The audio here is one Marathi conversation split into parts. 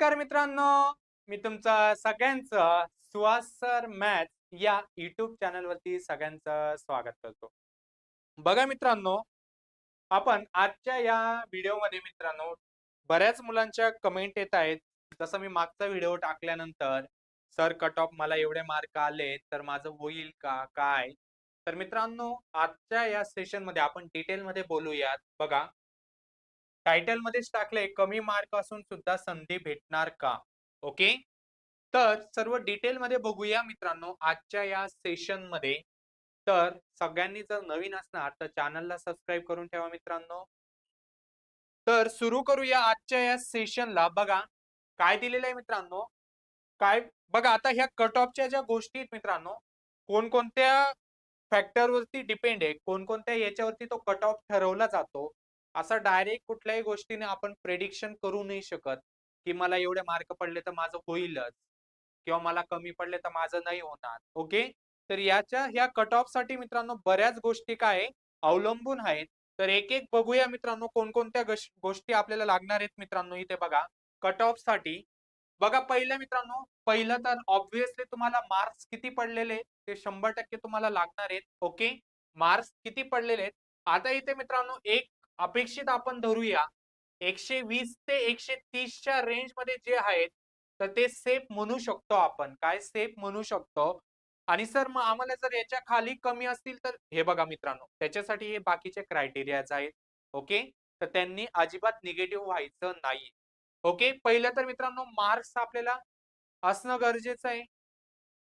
नमस्कार मित्रांनो. मी तुमचं सगळ्यांचं सुवासर मॅच मॅथ या युट्यूब चॅनलवरती सगळ्यांचं स्वागत करतो. बघा मित्रांनो आपण आजच्या या व्हिडिओमध्ये मित्रांनो बऱ्याच मुलांच्या कमेंट येत आहेत. जसं मी मागचा व्हिडिओ टाकल्यानंतर सर कट ऑफ मला एवढे मार्क आले तर माझं होईल का? काय? तर मित्रांनो आजच्या या सेशनमध्ये आपण डिटेल मध्ये बोलूयात. बघा टायटल मध्येच टाकले कमी मार्क असून सुद्धा संधी भेटणार का? ओके? तर सर्व डिटेल मध्ये बघूया मित्रांनो आजच्या या सेशनमध्ये तर सगळ्यांनी जर नवीन असणार तर चॅनलला सबस्क्राईब करून ठेवा मित्रांनो. तर सुरू करूया आजच्या या सेशनला. बघा काय दिलेलं आहे मित्रांनो? काय बघा आता ह्या कट ऑफच्या ज्या गोष्टी आहेत मित्रांनो कोणकोणत्या फॅक्टरवरती डिपेंड आहे कोणकोणत्या याच्यावरती तो कट ऑफ ठरवला जातो असं डायरेक्ट कुठल्याही गोष्टीने आपण प्रेडिक्शन करू नाही शकत की मला एवढे मार्क पडले तर माझं होईलच किंवा मला कमी पडले तर माझं नाही होणार. ओके? तर याच्या ह्या कट ऑफसाठी मित्रांनो बऱ्याच गोष्टी काय अवलंबून आहेत. तर एक एक बघूया मित्रांनो कोणकोणत्या गोष्टी आपल्याला लागणार आहेत मित्रांनो इथे बघा. कट ऑफसाठी बघा पहिलं मित्रांनो पहिलं तर ऑब्व्हियसली तुम्हाला मार्क्स किती पडलेले ते शंभर टक्के तुम्हाला लागणार आहेत. ओके? मार्क्स किती पडलेले आहेत? आता इथे मित्रांनो एक अपेक्षित आपण धरूया. एकशे वीस ते एकशे तीसच्या रेंजमध्ये जे आहेत तर ते सेफ म्हणू शकतो आपण. काय सेफ म्हणू शकतो? आणि सर मग आम्हाला जर याच्या खाली कमी असतील तर हे बघा मित्रांनो त्याच्यासाठी हे बाकीचे क्रायटेरियाज आहेत ओके तर त्यांनी अजिबात निगेटिव्ह व्हायचं नाही. ओके पहिलं तर मित्रांनो मार्क्स आपल्याला असणं गरजेचं आहे.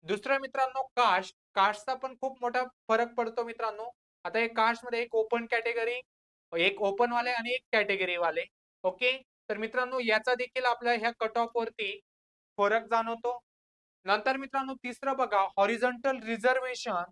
दुसरं मित्रांनो कास्ट कास्टचा पण खूप मोठा फरक पडतो मित्रांनो. आता हे कास्टमध्ये एक ओपन कॅटेगरी एक ओपन वाले आणि एक कॅटेगरी वाले. ओके तर मित्रांनो याचा देखील आपल्या ह्या कट ऑफ वरती फरक जाणवतो. नंतर मित्रांनो तिसरं बघा हॉरिझॉन्टल रिझर्वेशन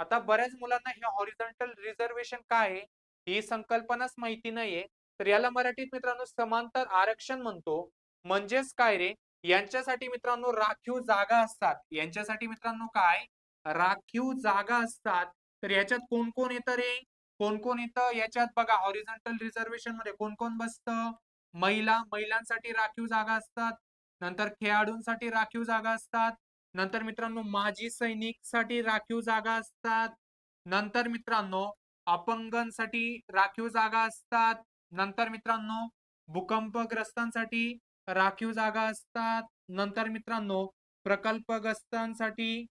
आता बऱ्याच मुलांना हे हॉरिझॉन्टल रिझर्वेशन काय आहे? ही संकल्पनाच माहिती नाहीये. तर याला मराठीत मित्रांनो समांतर आरक्षण म्हणतो. म्हणजेच काय रे? यांच्यासाठी मित्रांनो राखीव जागा असतात. यांच्यासाठी मित्रांनो काय? राखीव जागा असतात. तर याच्यात कोण कोण येतं रे? कोण कोण येतं याच्यात बघा हॉरिझॉन्टल रिझर्वेशनमध्ये कोण कोण बसतं? महिला महिलांसाठी राखीव जागा असतात. नंतर खेळाडूंसाठी राखीव जागा असतात. नंतर मित्रांनो माजी सैनिकसाठी राखीव जागा असतात. नंतर मित्रांनो अपंगांसाठी राखीव जागा असतात. नंतर मित्रांनो भूकंपग्रस्तांसाठी राखीव जागा असतात. नंतर मित्रांनो प्रकल्पग्रस्तांसाठी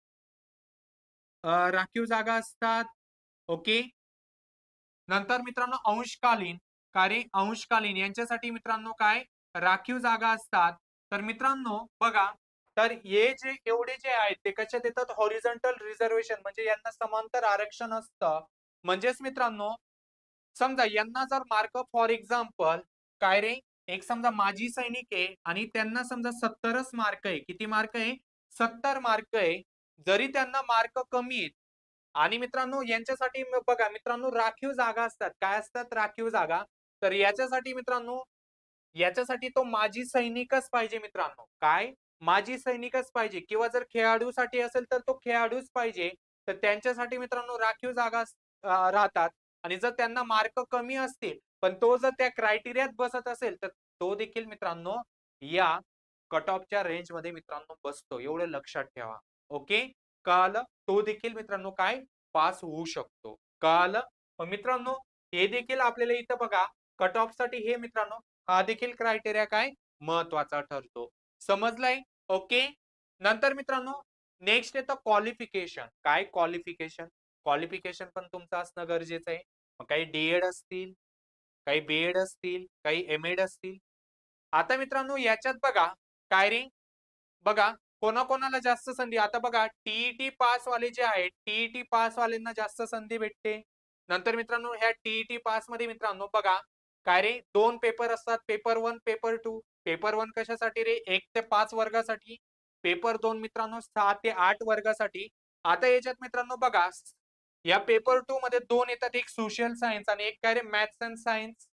राखीव जागा असतात. ओके? नंतर मित्रांनो अंशकालीन कार्य अंशकालीन यांच्यासाठी मित्रांनो काय? राखीव जागा असतात. तर मित्रांनो बघा तर हे जे एवढे जे आहेत ते कशात येतात हॉरिझॉन्टल रिझर्वेशन म्हणजे यांना समांतर आरक्षण असतं. म्हणजेच मित्रांनो समजा यांना जर मार्क फॉर एक्झाम्पल काय रे? एक समजा माजी सैनिक आहे आणि त्यांना समजा सत्तरच मार्क आहे. किती मार्क आहे? सत्तर मार्क आहे. जरी त्यांना मार्क कमी आहेत आणि मित्रांनो यांच्यासाठी बघा मित्रांनो राखीव जागा असतात. काय असतात? राखीव जागा. तर याच्यासाठी मित्रांनो याच्यासाठी तो माजी सैनिकच पाहिजे मित्रांनो. काय? माजी सैनिकच पाहिजे. किंवा जर खेळाडूसाठी असेल तर तो खेळाडूच पाहिजे. तर त्यांच्यासाठी मित्रांनो राखीव जागा राहतात. आणि जर त्यांना मार्क कमी असतील पण तो जर त्या क्रायटेरियात बसत असेल तर तो देखील मित्रांनो या कट ऑफच्या रेंजमध्ये मित्रांनो बसतो. एवढं लक्षात ठेवा. ओके? काल तो देखील मित्रांनो काय? पास होऊ शकतो. काल मित्रांनो हे देखील आपल्याला इथं बघा कट ऑफसाठी हे मित्रांनो हा देखील क्रायटेरिया काय? महत्त्वाचा ठरतो. समजलाय? ओके? नंतर मित्रांनो नेक्स्ट येतं क्वालिफिकेशन काय क्वालिफिकेशन क्वालिफिकेशन पण तुमचं असणं गरजेचं आहे. काही डीएड असतील काही बीएड असतील काही एम एड असतील. आता मित्रांनो याच्यात बघा काय रे? बघा कोणाकोणाला जास्त संधी? आता बघा टीईटी पास वाले जे आहेत टीईटी पास वाल्यांना जास्त संधी भेटते. नंतर मित्रांनो ह्या टीईटी पासमध्ये मित्रांनो बघा काय रे? दोन पेपर असतात. Paper one paper two paper one कशासाठी रे? एक ते पाच वर्गासाठी. पेपर दोन मित्रांनो सहा ते आठ वर्गासाठी. आता याच्यात मित्रांनो बघा या पेपर टू मध्ये दोन येतात. एक सोशल सायन्स आणि एक काय रे? मॅथ्स अँड सायन्स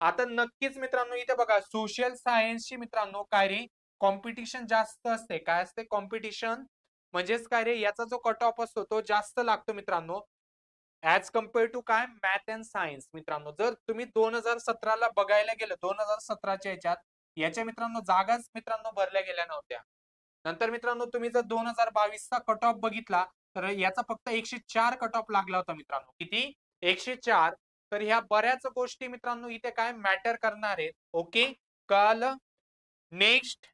आता नक्कीच मित्रांनो इथे बघा सोशल सायन्सची मित्रांनो काय रे? कॉम्पिटिशन जास्त असते. काय असते? कॉम्पिटिशन म्हणजेच काय रे? याचा जो कट ऑफ असतो तो जास्त लागतो मित्रांनो. ऍज कंपेअर टू काय? मॅथ अँड सायन्स मित्रांनो. जर तुम्ही दोन हजार सतराला बघायला गेलं दोन हजार सतराच्या याच्यात याच्या मित्रांनो जागाच मित्रांनो भरल्या गेल्या नव्हत्या. नंतर मित्रांनो तुम्ही जर दोन हजार बावीसचा कट ऑफ बघितला तर याचा फक्त एकशे चार कट ऑफ लागला होता मित्रांनो. किती? एकशे चार. तर ह्या बऱ्याच गोष्टी मित्रांनो इथे काय? मॅटर करणार आहेत. ओके काल नेक्स्ट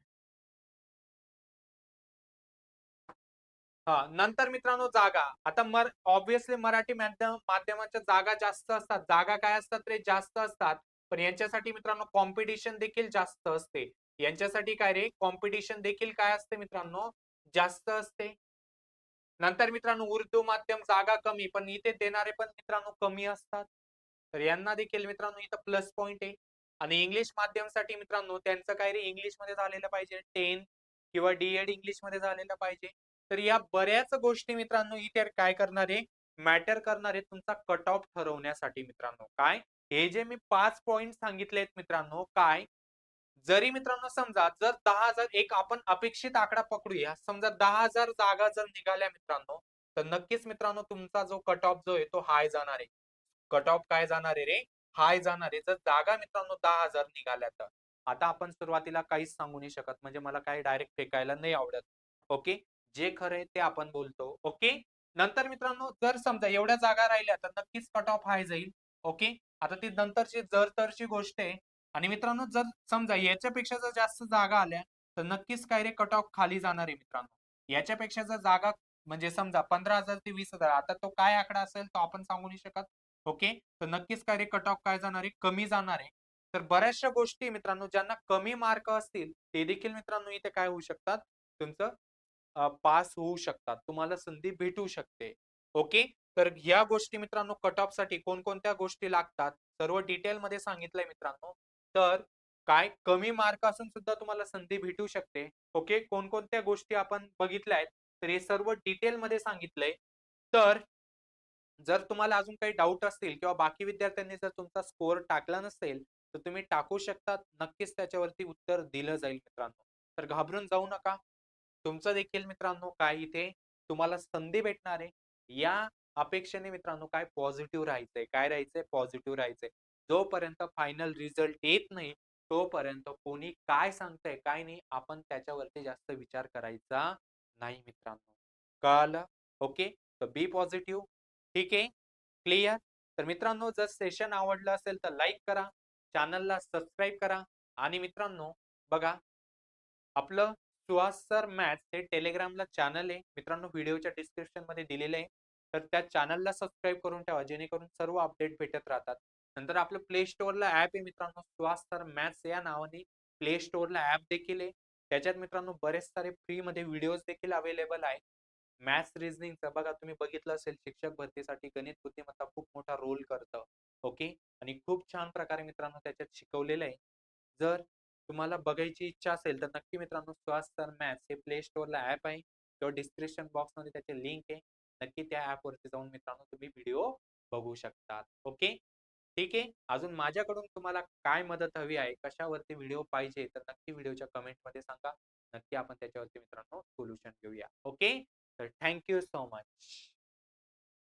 हा नंतर मित्रांनो जागा. आता मर ऑब्विसली मराठी माध्यम माध्यमाच्या जागा जास्त असतात. जागा काय असतात रे? जास्त असतात. पण यांच्यासाठी मित्रांनो कॉम्पिटिशन देखील जास्त असते. यांच्यासाठी काय रे? कॉम्पिटिशन देखील काय असते मित्रांनो? जास्त असते. नंतर मित्रांनो उर्दू माध्यम जागा कमी पण इथे देणारे पण मित्रांनो कमी असतात. तर यांना देखील मित्रांनो इथं प्लस पॉईंट आहे. आणि इंग्लिश माध्यमसाठी मित्रांनो त्यांचं काय रे? इंग्लिशमध्ये झालेलं पाहिजे. टेन किंवा डीएड इंग्लिशमध्ये झालेलं पाहिजे. तर या बऱ्याच गोष्टी मित्रांनो इथे काय करणार आहे? मॅटर करणार आहे तुमचा कट ऑफ ठरवण्यासाठी मित्रांनो. काय? हे जे मी पाच पॉइंट सांगितले आहेत मित्रांनो काय? जरी मित्रांनो समजा जर दहा हजार एक आपण अपेक्षित आकडा पकडूया. समजा दहा हजार जागा जर निघाल्या मित्रांनो तर नक्कीच मित्रांनो तुमचा जो कट ऑफ जो आहे तो हाय जाणार आहे. कट ऑफ काय जाणार आहे रे? हाय जाणार आहे. जर जागा मित्रांनो दहा हजार निघाल्या तर. आता आपण सुरुवातीला काहीच सांगू नाही शकत. म्हणजे मला काही डायरेक्ट फेकायला नाही आवडत. ओके? जे खरे ते आपण बोलतो. ओके? नंतर मित्रांनो जर समजा एवढ्या जागा राहिल्या तर नक्कीच कट ऑफ हाय जाईल. ओके? आता ती नंतरची जर तरची गोष्ट आहे आणि मित्रांनो जर समजा याच्यापेक्षा जर जास्त जागा आल्या तर नक्कीच काय रे? कट ऑफ खाली जाणार आहे मित्रांनो. याच्यापेक्षा जर जागा म्हणजे समजा पंधरा हजार ते वीस हजार आता तो काय आकडा असेल तो आपण सांगू नाही शकत. ओके? तर नक्कीच काय रे? कट ऑफ काय जाणार आहे? कमी जाणार आहे. तर बऱ्याचशा गोष्टी मित्रांनो ज्यांना कमी मार्क असतील ते देखील मित्रांनो इथे काय होऊ शकतात? तुमचं पास होऊ शकतात. तुम्हाला संधी भेटू शकते. ओके? तर या गोष्टी मित्रांनो कट ऑफसाठी कोणकोणत्या गोष्टी लागतात? सर्व डिटेल मध्ये सांगितलंय मित्रांनो. तर काय कमी मार्क असून सुद्धा तुम्हाला संधी भेटू शकते. ओके? कोणकोणत्या गोष्टी आपण बघितल्या आहेत तर हे सर्व डिटेल मध्ये सांगितलंय. तर जर तुम्हाला अजून काही डाऊट असतील किंवा बाकी विद्यार्थ्यांनी जर तुमचा स्कोअर टाकला नसेल तर तुम्ही टाकू शकता नक्कीच त्याच्यावरती उत्तर दिलं जाईल मित्रांनो. तर घाबरून जाऊ नका. तुमचं देखील मित्रांनो काय इथे तुम्हाला संधी भेटणार आहे. या अपेक्षेने मित्रांनो काय पॉझिटिव्ह राहायचंय काय राहायचंय पॉझिटिव्ह राहायचंय. जोपर्यंत फायनल रिझल्ट येत नाही तोपर्यंत कोणी काय सांगतंय काय नाही आपण त्याच्यावरती जास्त विचार करायचा नाही मित्रांनो. कळालं? ओके? तर बी पॉझिटिव्ह. ठीक आहे? क्लिअर? तर मित्रांनो जर सेशन आवडलं असेल तर लाईक करा. चॅनलला सबस्क्राईब करा. आणि मित्रांनो बघा आपलं सुहास सर मॅथ्स हे टेलिग्रामला चॅनल आहे. मित्रांनो व्हिडिओच्या डिस्क्रिप्शनमध्ये दिलेलं आहे. तर त्या चॅनलला सबस्क्राईब करून ठेवा जेणेकरून सर्व अपडेट भेटत राहतात. नंतर आपलं प्ले स्टोअरला ऍप आहे मित्रांनो सुहास सर मॅथ्स या नावाने. प्ले स्टोअरला ऍप देखील आहे. त्याच्यात मित्रांनो बरेच सारे फ्री मध्ये व्हिडिओज देखील अवेलेबल आहे. मॅथ्स रिझनिंगचं बघा तुम्ही बघितलं असेल शिक्षक भरतीसाठी गणित बुद्धिमत्ता खूप मोठा रोल करतं. ओके? आणि खूप छान प्रकारे मित्रांनो त्याच्यात शिकवलेलं आहे. जर तुम्हाला बघायची इच्छा असेल तर नक्की मित्रांनो श्वास मॅथ्स हे प्ले स्टोअरला ऍप आहे. किंवा डिस्क्रिप्शन बॉक्समध्ये त्याचे लिंक आहे. नक्की त्या ऍपवरती जाऊन मित्रांनो तुम्ही व्हिडिओ बघू शकतात. ओके ठीक आहे? अजून माझ्याकडून तुम्हाला काय मदत हवी आहे? कशावरती व्हिडिओ पाहिजे? तर नक्की व्हिडिओच्या कमेंटमध्ये सांगा. नक्की आपण त्याच्यावरती मित्रांनो सोल्युशन घेऊया. ओके तर थँक्यू सो मच